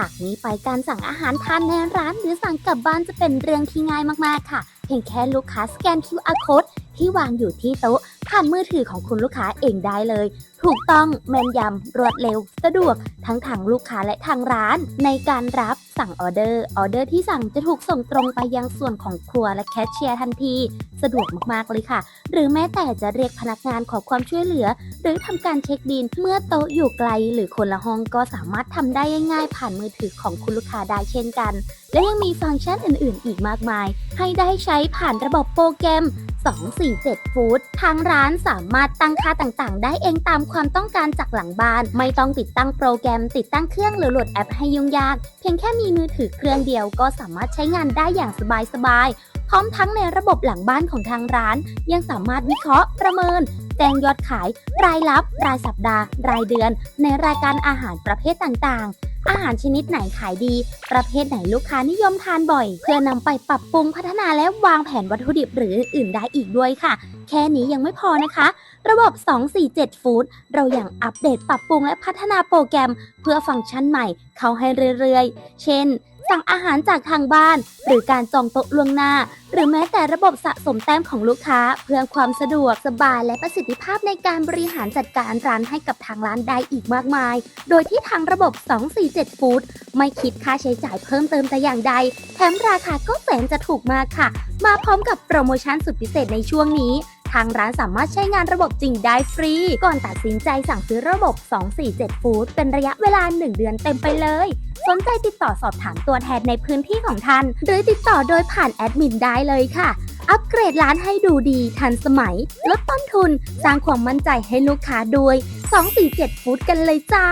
จากนี้ไปการสั่งอาหารทานในร้านหรือสั่งกลับบ้านจะเป็นเรื่องที่ง่ายมากๆค่ะ เพียงแค่ลูกค้าสแกน QR code ที่วางอยู่ที่โต๊ะ ผ่านมือถือของคุณลูกค้าเองได้เลย ถูกต้องแม่นยำรวดเร็ว สะดวกทั้งทางลูกค้าและทางร้าน ในการรับสั่งออเดอร์ ออเดอร์ที่สั่งจะถูกส่งตรงไปยังส่วนของครัวและแคชเชียร์ทันที สะดวกมากๆเลยค่ะ หรือแม้แต่จะเรียกพนักงานขอความช่วยเหลือ หรือทำการเช็คบินเมื่อโต๊ะอยู่ไกล หรือคนละห้องก็สามารถทำได้ง่ายๆ ผ่านมือถือของคุณลูกค้าได้เช่นกัน และยังมีฟังก์ชันอื่น ๆ อีกมากมาย ให้ได้ใช้ผ่านระบบโปรแกรม 247 ฟู้ดทางร้านสามารถตั้งค่าต่างๆ ได้เองตามความต้องการจากหลังบ้าน ไม่ต้องติดตั้งโปรแกรม ติดตั้งเครื่องหรือโหลดแอปให้ยุ่งยาก เพียงแค่มีมือถือเครื่องเดียวก็สามารถใช้งานได้อย่างสบายๆ พร้อมทั้งในระบบหลังบ้านของทางร้าน ยังสามารถวิเคราะห์ประเมินแจ้งยอดขาย รายรับ รายสัปดาห์ รายเดือน ในรายการอาหารประเภทต่างๆ อาหารชนิดไหนขายดี ประเภทไหนลูกค้านิยมทานบ่อย เพื่อนำไปปรับปรุงพัฒนาและวางแผนวัตถุดิบหรืออื่นได้อีกด้วยค่ะ แค่นี้ยังไม่พอนะคะ ระบบ 247 Food เรายังอัปเดตปรับปรุงและพัฒนาโปรแกรม เพื่อฟังก์ชันใหม่ เข้าให้เรื่อยๆ เช่น สั่งอาหารจากทางบ้าน หรือการจองโต๊ะล่วงหน้า หรือแม้แต่ระบบสะสมแต้มของลูกค้า เพื่อความสะดวกสบายและประสิทธิภาพในการบริหารจัดการร้านให้กับทางร้านได้อีกมากมาย โดยที่ทางระบบ 247 Food ไม่คิดค่าใช้จ่ายเพิ่มเติมแต่อย่างใด แถมราคาก็แสนจะถูกมากค่ะ มาพร้อมกับโปรโมชั่นสุดพิเศษในช่วงนี้ทางร้านสามารถใช้งานระบบจริงได้ฟรี ก่อนตัดสินใจสั่งซื้อระบบ 247 Food เป็นระยะเวลา 1 เดือนเต็มไปเลย สนใจติดต่อสอบถามตัวแทนในพื้นที่ของท่าน หรือติดต่อโดยผ่านแอดมินได้เลยค่ะ อัปเกรดร้านให้ดูดี ทันสมัย ลดต้นทุน สร้างความมั่นใจให้ลูกค้าด้วย 247ฟูดกันเลยจ้า